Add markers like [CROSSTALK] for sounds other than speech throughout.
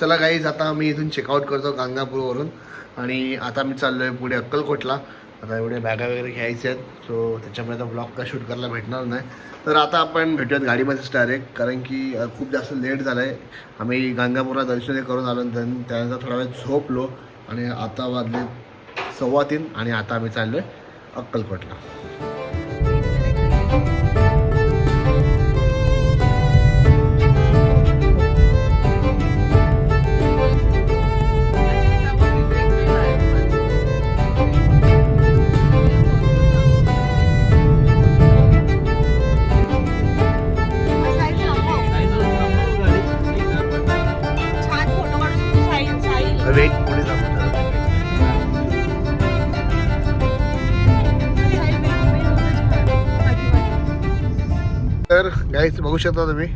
चला गाईज आता मी इथून चेकआउट करतो गांगापूरवरून आणि आता मी चाललो आहे पुढे अक्कलकोटला. आता एवढे बॅगा वगैरे घ्यायचे आहेत सो त्याच्यामुळे आता ब्लॉग का शूट करायला भेटणार नाही. तर आता आपण भेटूयात गाडीमध्येच डायरेक्ट कारण की खूप जास्त लेट झालं आहे आम्ही गांगापूरला दर्शन हे करून आलो आणि त्यानंतर थोडा वेळ झोपलो आणि आता वाजले सव्वा तीन आणि आता आम्ही चाललो आहे अक्कलकोटला. शकता तुम्ही?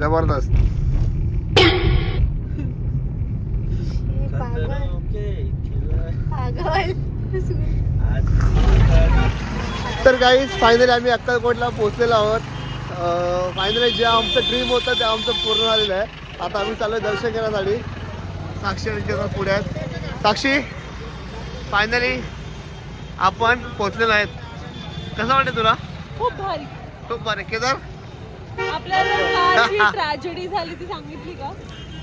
जबरदस्त. तर गाईज फायनली आम्ही अक्कलकोटला पोहोचलेलो आहोत. फायनली जे आमचं ड्रीम होतं ते आमचं पूर्ण झालेलं आहे. आता आम्ही चाललो दर्शन करण्यासाठी साक्षी पुढे आहेत साक्षी फायनली आपण पोहोचलेलो आहेत. कसं वाटतं तुला? खूप भारी. खूप बरं केदार? आपल्याला काय जी ट्रॅजेडी झाली ती सांगितली का?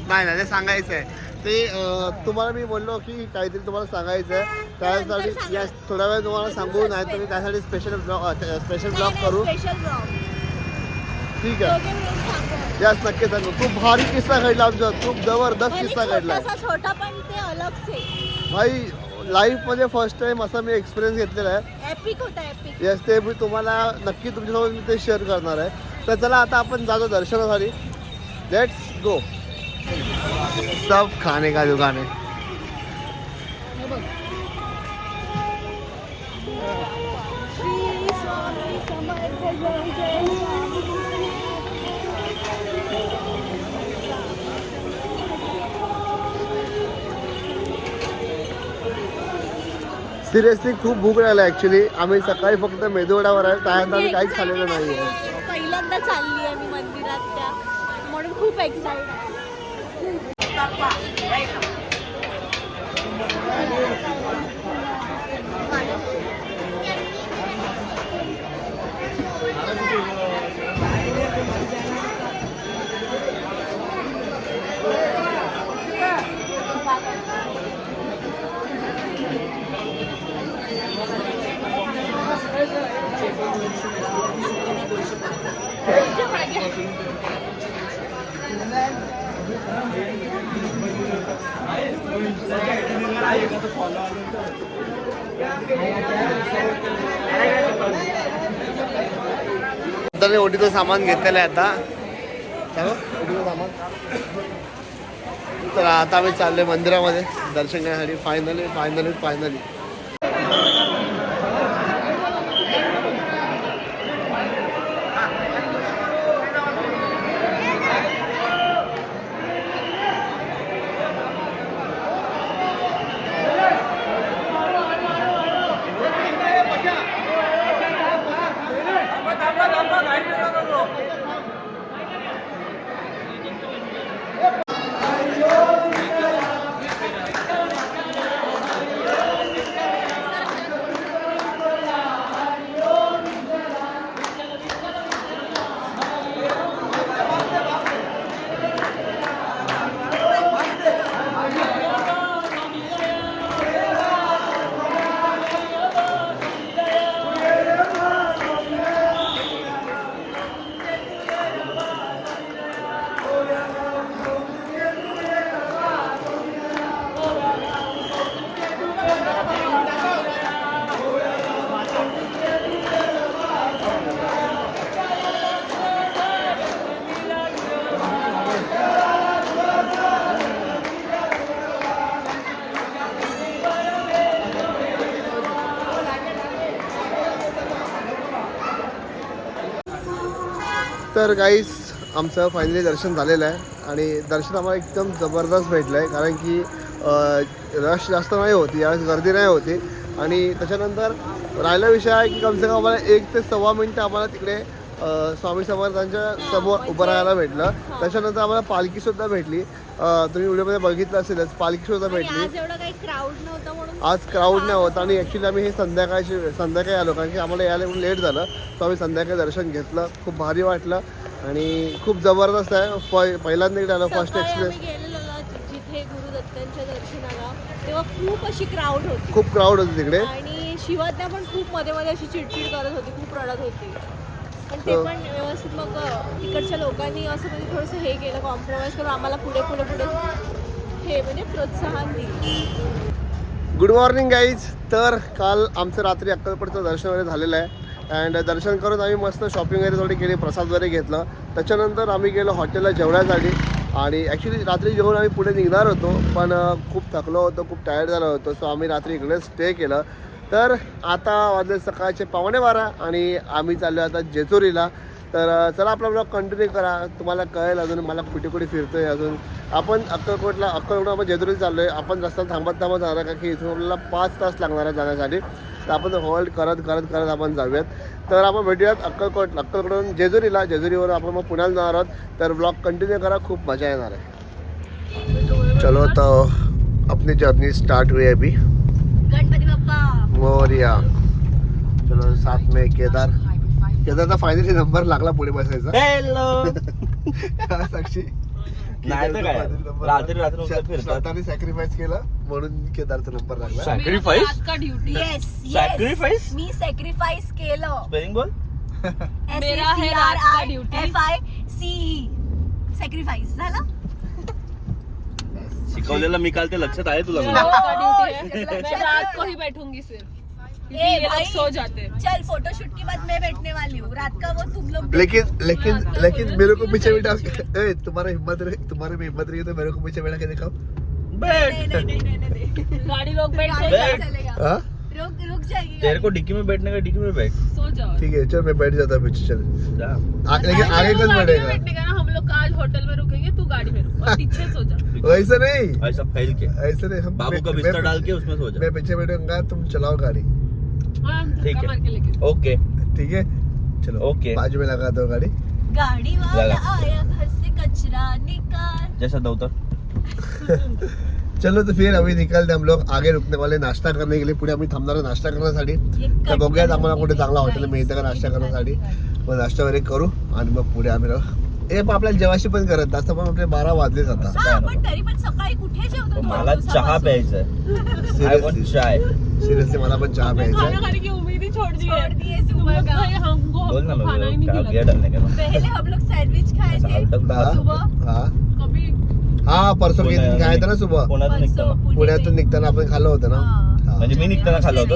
नाही नाही ते सांगायचं आहे ते अं, तुम्हाला मी बोललो की काहीतरी तुम्हाला सांगायचं आहे त्यासाठी या थोड्या वेळ तुम्हाला सांगू नाही तर मी त्यासाठी स्पेशल ब्लॉग स्पेशल ब्लॉग करू. स्पेशल ठीक आहे. यास नक्की सांगू खूप भारी किस्सा घडला आमच्या खूप जबरदस्त किस्सा घडला. छोटा पण ते अलग से भाई लाईफमध्ये फर्स्ट टाइम असा मी एक्सपिरियन्स घेतलेला आहे. एपिक होता एपिक येस ते मी तुम्हाला नक्की तुमच्यासोबत मी ते शेअर करणार आहे. तर चला आता आपण जातो दर्शनासाठी. लेट्स गो सब खाने का दुकान है. सिरियसली खूप भूक राहिला ॲक्च्युली आम्ही सकाळी फक्त मेदूवडावर आहे त्यानंतर आम्ही काहीच खाल्लेलं नाही आहे पहिल्यांदा चालली आहे मी मंदिरात त्या. म्हणून खूप एक्साइट आहे. मी ओटीचं सामान घेतलेलं आहे आता. ओटीचं सामान. तर आता आम्ही चाललोय मंदिरामध्ये. दर्शन घेण्यासाठी. फायनली फायनली फायनली तर काहीच आमचं फायनली दर्शन झालेलं आहे आणि दर्शन आम्हाला एकदम जबरदस्त भेटलं आहे कारण की रश जास्त नाही होती यावेळेस गर्दी नाही होती. आणि त्याच्यानंतर राहिला विषय आहे की कमसे कम आम्हाला एक ते सव्वा मिनटं आम्हाला तिकडे स्वामी समर्थांच्या समोर उभं राहायला भेटलं. त्याच्यानंतर आम्हाला पालखी सुद्धा भेटली. तुम्ही व्हिडिओमध्ये बघितलं असेलच पालखी सुद्धा भेटली. आज एवढं क्राऊड नाही होता आणि ॲक्च्युली आम्ही हे संध्याकाळची संध्याकाळी आलो कारण की आम्हाला यायला लेट झालं. सो आम्ही संध्याकाळी दर्शन घेतलं. खूप भारी वाटलं. आणि खूप जबरदस्त आहे. पहिल्यांदा इकडे आलो फर्स्ट तेव्हा खूप अशी क्राऊड होती. खूप क्राऊड होती तिकडे. आणि शिवाज्ञा पण खूप मध्ये मध्ये अशी चिडचिड करत होती खूप रडत होती. पण ते पण व्यवस्थित मग तिकडच्या लोकांनी असं म्हणजे थोडंसं हे केलं कॉम्प्रोमाइज करून आम्हाला पुढे पुढे पुढे हे म्हणजे प्रोत्साहन दिलं. गुड मॉर्निंग गाईज तर काल आमचं रात्री अक्कलकोटचं दर्शन वगैरे झालेलं आहे. अँड दर्शन करून आम्ही मस्त शॉपिंग वगैरे थोडी केली प्रसाद वगैरे घेतलं. त्याच्यानंतर आम्ही गेलो हॉटेलला जेवण्यासाठी. आणि ॲक्च्युली रात्री जेवण आम्ही पुढे निघणार होतो पण खूप थकलो होतो खूप टायर्ड झालो होतो. सो आम्ही रात्री इकडे स्टे केलं. तर आता वाजले सकाळचे पावणे बारा आणि आम्ही चाललो आता जेजुरीला. तर चला आपला ब्लॉग कंटिन्यू करा. तुम्हाला कळेल अजून मला कुठे कुठे फिरतो आहे अजून. आपण अक्कलकोटला अक्कलकोट आपण जेजुरीला चाललो आहे आपण रस्ता थांबत थांबत जाणार का की इथून आपल्याला पाच तास लागणार आहे जाण्यासाठी. तर आपण होल्ड करत करत करत आपण जाऊयात. तर आपण भेटूयात अक्कलकोट अक्कलकोटून जेजुरीला. जेजुरीवर आपण मग पुण्याला जाणार आहोत. तर ब्लॉग कंटिन्यू करा. खूप मजा येणार आहे. चलो तर आपली जर्नी स्टार्ट होई है अभी. गणपती बाप्पा. मोरिया. चलो साथ में केदार. केदारचा फायनली नंबर लागला पुढे बसायचा. [LAUGHS] हॅलो साक्षी. सॅक्रिफाईस केलं म्हणून केदारचा नंबर लागला. Sacrifice yes Sacrifice? मी सॅक्रिफाईस केलं. स्पेलिंग बोल. मेरा है रात का duty F I C sacrifice झाला? शिकवलेलं मी काल ते लक्षात आहे तुला है। मैं रात को ही बैठूँगी सिर्फ़। ये लोग भाई सो जाते हैं। चल फोटोशूट के बाद मैं बैठने वाली हूँ। रात का वो तुम लोग लेकिन लेकिन लेकिन मेरे को पीछे बैठा ए, तुम्हारा हिम्मत रहे तुम्हारे में हिम्मत रही है तो मेरे को पीछे बैठा के दिखाओ। नहीं नहीं नहीं नहीं नहीं नहीं। गाड़ी लोग बैठ गाड़ी सो कहाँ चलेगा। हाँ? रुक रुक जाएगी तेरे को डिक्की में बैठने का डिक्की में बैठ। सो जाओ। ठीक है चल मैं बैठ जाता हूँ पीछे चल। लेकिन आगे कौन बैठेगा। बैठने का ना हम लोग आज होटल में रुकेंगे तू गाड़ी में रुक और पीछे सो जा। [LAUGHS] वैसे नहीं। ऐसा फैल के ऐसे नहीं हम बाबू का बिस्तर डाल पीछे- के उसमें सो जा। मैं पीछे बैठूँगा तुम चलाओ गाड़ी। हाँ, ठीक है। ओके। ठीक है? चलो ओके। बाजू में लगा दो गाड़ी। गाड़ी वाला आया घर से कचरा निकाल। जैसा दौतर [LAUGHS] चलो तो फिर अभी निकलते हम लोग आगे रुकने वाले नाश्ता करने के लिए। पुढे आम्ही थांबणार नाश्ता करण्यासाठी। तर बघूयात आम्हाला कुठे. चांगला हॉटेल मिळतं का नाश्ता करण्यासाठी. मग नाश्ता वगैरे करू आणि मग पुढे आम्ही राहू. ए पण आपल्याला जेवाशी पण करत असं पण आपले बारा वाजलेच आता. हा पण तरी पण सकाळी कुठे जेवतो? दोन मला चहा? प्यायचा सिरियसली मला पण चहा प्यायचा ही छोड़ है दिए बोल ना ही हम लोग सैंडविच खाए थे हा सुबह. हा परसों घेतली काय ना सुबह. पुण्यातून निघताना. पुण्यातून आपण खाल्लं होतं ना. म्हणजे मी निघताना खाल्लं होतं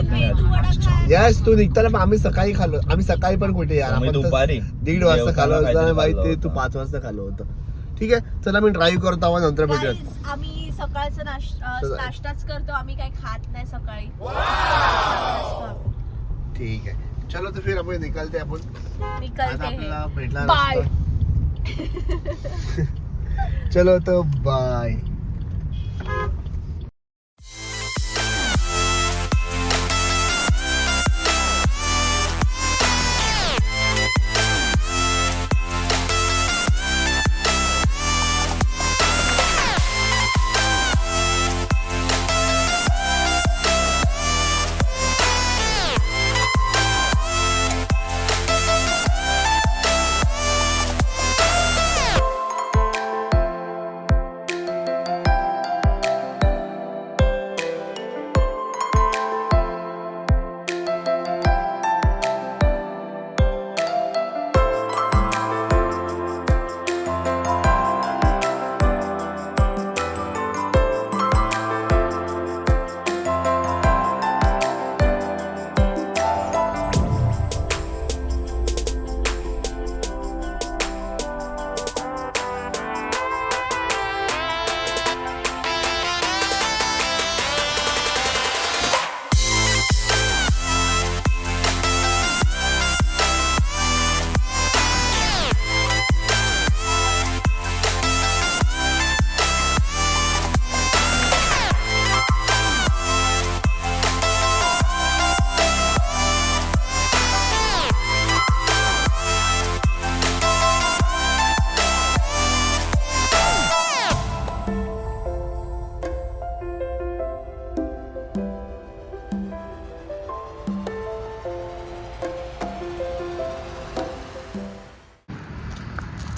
वडा खाया. यस तू निघताना पण आम्ही सकाळी खाल्लो. आम्ही सकाळी पण कुठे यार? आम्ही आपण तर दुपारी दीड वाजता जेवताना खाल्लो होतं. काहीतरी खाल्लं तू होतं. पाच वाजता खाल्लो होतं. ठीक आहे? चला मी ड्राईव्ह करतो आवाज नंतर भेटूयात. Guys, आम्ही सकाळचा नाश्ता. नाश्ताच करतो. आम्ही काही खात नाही सकाळी. ठीक आहे. चलो तो फिर आपण निकलते आपण. आता निकलते आपल्याला हैं भेटला बाय चलो तो बाय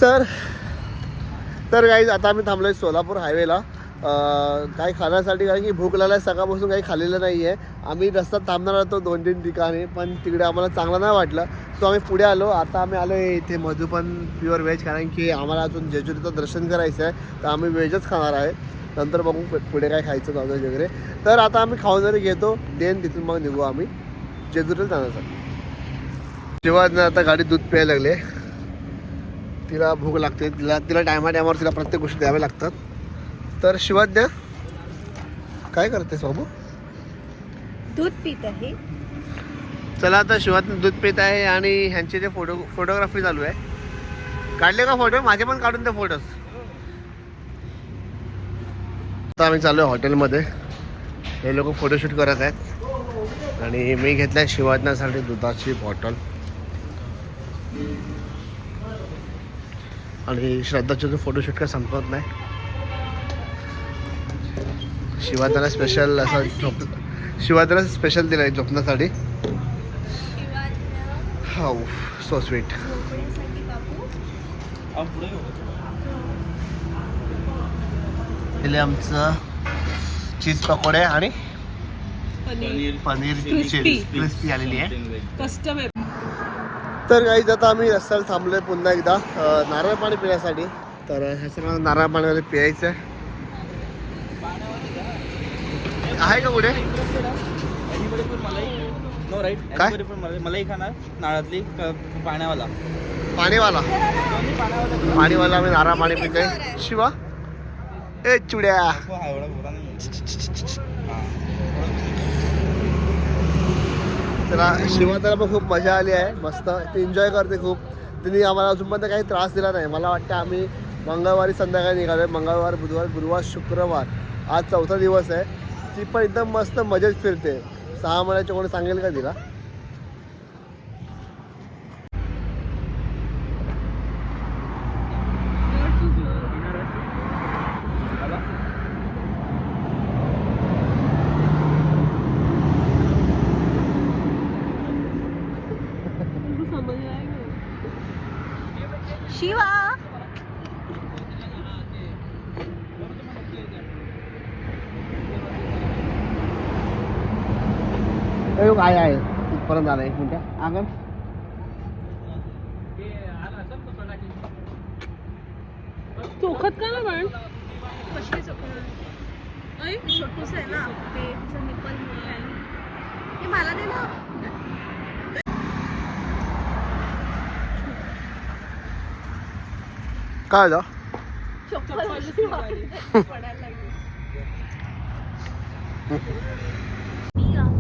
तर तर काही आता आम्ही थांबलो आहे सोलापूर हायवेला काही खाण्यासाठी कारण की भूक लागल्या सकाळपासून काही खाल्लेलं नाही आहे आम्ही रस्ता थांबणार होतो दोन तीन ठिकाणी पण तिकडे आम्हाला चांगलं नाही वाटलं. सो आम्ही पुढे आलो. आता आम्ही आलो आहे इथे मधुपन प्युअर व्हेज कारण की आम्हाला अजून जेजुरीचं दर्शन करायचं आहे तर आम्ही व्हेजच खाणार आहे. नंतर बघू पुढे काय खायचं नॉनव्हेज वगैरे. तर आता आम्ही खाऊन जरी घेतो. देन तिथून मग निघू आम्ही. जेजुरीला जाण्यासाठी. जेव्हा आता गाडी दूध प्यायला लागले. तिला भूक लागते. तिला तिला टायमा टायमावर तिला प्रत्येक गोष्टी द्याव्या लागतात. तर शिवाज्ञा काय करतेस बाबू? दूध पित आहे. चला आता शिवाज्ञा दूध पित आहे आणि ह्यांचे ते फोटो फोटोग्राफी चालू आहे. काढले का फोटो माझे पण काढून द्या फोटोज आता आम्ही चालू आहे हॉटेलमध्ये हे लोक फोटोशूट करत आहेत. आणि मी घेतलाय शिवाज्ञासाठी दुधाची बॉटल आणि श्रद्धाचे जो फोटोशूट काय संपत नाही. शिवाज्ञाला स्पेशल असं झोप शिवाज्ञाला स्पेशल दिलाय झोपण्यासाठी. हाऊ सो स्वीट दिले आमचं चीज पकोडे आणि पनीर. पनीर क्रिस्पी आलेली आहे. कस्टम आहे तर काही आता आम्ही रस्त्याला थांबलोय पुन्हा एकदा. नारळ पाणी पिण्यासाठी. तर ह्याचं मला नारळ पाणी प्यायचं. आहे आहे का पुढे नो राईट काय? मलाही खाणार पाण्यावाला. पाणीवाला. पाणीवाला आम्ही नारळ पाणी पितोय. शिवा. ए चुड्या हो, हा एवढा गोरा नाही हा. त्याला शिवा पण खूप मजा आली आहे. मस्त. ती एन्जॉय करते खूप. त्यांनी आम्हाला अजूनपर्यंत काही त्रास दिला नाही. मला वाटतं आम्ही मंगळवारी संध्याकाळी निघालो मंगळवार बुधवार गुरुवार शुक्रवार. आज चौथा दिवस आहे. ती पण एकदम मस्त मजेत फिरते. सहा महिन्याच्या कोणी सांगेल का तिला शिवा ए, काय आहे. इथपर्यंत आलं एक मिनटं. आगर चोखत का ना पण कशी चोखणार छोटूस आहे ना ते तिचं निप्पल आहे. हे मला दे ना. काय आलं चप्पल चप्पल पडायला लागली. [LAUGHS]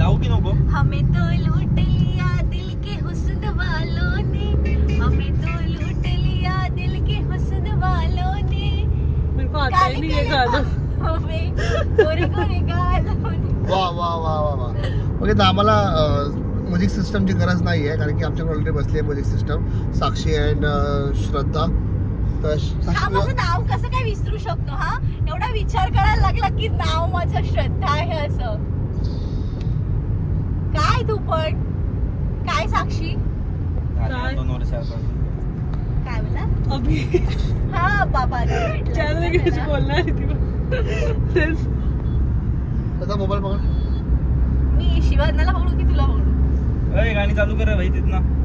लावू की नको? हमें तो लूट लिया दिल के हुस्न वालों ने। हमें तो लूट लिया दिल के हुस्न वालों ने। मेरे को आता ही नहीं है गाना हमें गोरे गोरे गालों ने। वा वा वा वा वा ओके तर आम्हाला म्युझिक सिस्टमची गरज नाही आहे कारण की आमच्याकडे ऑलरेडी बसली आहे music system Sakshi and Shraddha. तर हा माझं नाव कसं काय विसरू शकतो हा? एवढा विचार करायला लागला की नाव माझं श्रद्धा आहे असं. काय तू पण काय साक्षी? झाले दोन काय बोला अभी. हा बाबा चार में कुछ बोलना है थी श्रद्धा मोबाईल पकड. मी शिवानाला बघू की तुला बघू अय गाणी चालू करा भाई तिथनं.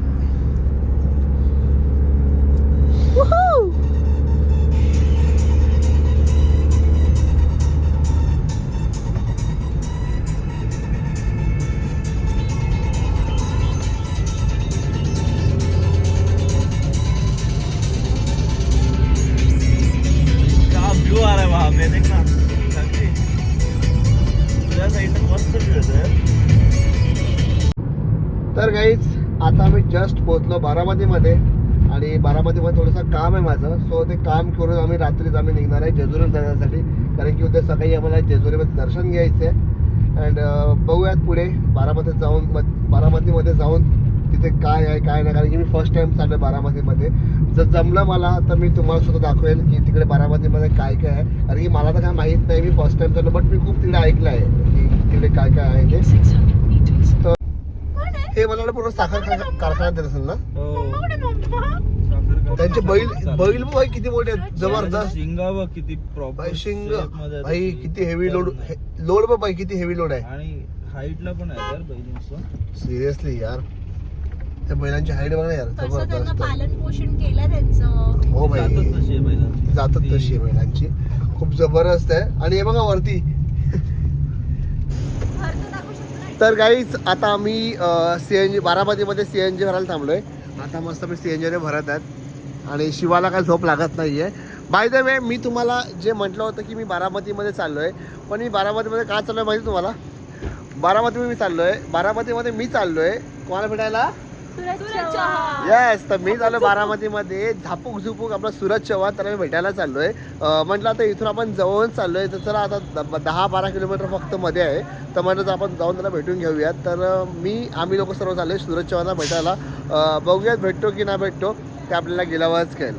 बारामतीमध्ये आणि बारामतीमध्ये थोडंसं काम आहे माझं. सो ते काम करून आम्ही रात्रीच आम्ही निघणार आहे जेजुरीला जाण्यासाठी. कारण की उद्या सकाळी आम्हाला जेजुरीमध्ये दर्शन घ्यायचं आहे अँड बघूयात पुढे बारामतीत जाऊन मग बारामतीमध्ये जाऊन तिथे काय आहे काय नाही. कारण की मी फर्स्ट टाइम चाललो बारामतीमध्ये. जर जमलं मला तर मी तुम्हाला सुद्धा दाखवेल की तिकडे बारामतीमध्ये काय काय आहे. कारण की मला तर काय माहीत नाही मी फर्स्ट टाइम चाललो बट मी खूप तिकडे ऐकलं आहे की तिकडे काय काय आहे ते. हे मला पूर्ण साखर कारखाना- कारखान्यात येत असेल ना? हो. कुठे मम्मा साखर त्यांचे बैल बैल भाई किती मोठे आहेत? जबरदस्त. शिंगा बघ किती प्रॉपर भाई शिंग भाई किती हेवी लोड लोड बघ भाई किती हेवी लोड आहे. आणि हाईटला पण आहे यार बैल मस्त. सिरियसली यार. त्या बैलांची हाईट बघ ना यार कसं त्यांना जबरदस्त. पालन पोषण केलं त्यांचं. हो भाई. जातच तशी आहे बैलांची. जातात ती- तशी आहे बैलांची. खूप जबरदस्त आहे. आणि हे बघा वरती घर तर दाखवू शकतो ना. तर काहीच आता आम्ही सी एन जी बारामतीमध्ये सी एन जी भरायला थांबलो आहे आता मस्त मी सी एन जीने भरत आहेत. आणि शिवाला काय झोप लागत नाही आहे बाय द वे मी तुम्हाला जे म्हटलं होतं की मी बारामतीमध्ये चाललो आहे पण मी बारामतीमध्ये का चाललो आहे माहिती तुम्हाला? बारामतीमध्ये मी चाललो आहे बारामतीमध्ये मी चाललो आहे कोणाला भेटायला? येस तर मी चाललो बारामतीमध्ये. झापूक झुपूक आपला सूरज चव्हाण त्याला मी भेटायला चाललो आहे म्हटलं आता इथून आपण जवळच चाललो आहे तर चला आता द- दहा बारा किलोमीटर फक्त मध्ये आहे. तर म्हटलं तर आपण जाऊन त्याला भेटून घेऊयात. तर मी आम्ही लोक सर्व चाललो आहे सूरज चव्हाणला भेटायला. बघूयात भेटतो की नाही भेटतो ते आपल्याला गेल्यावरच कळेल.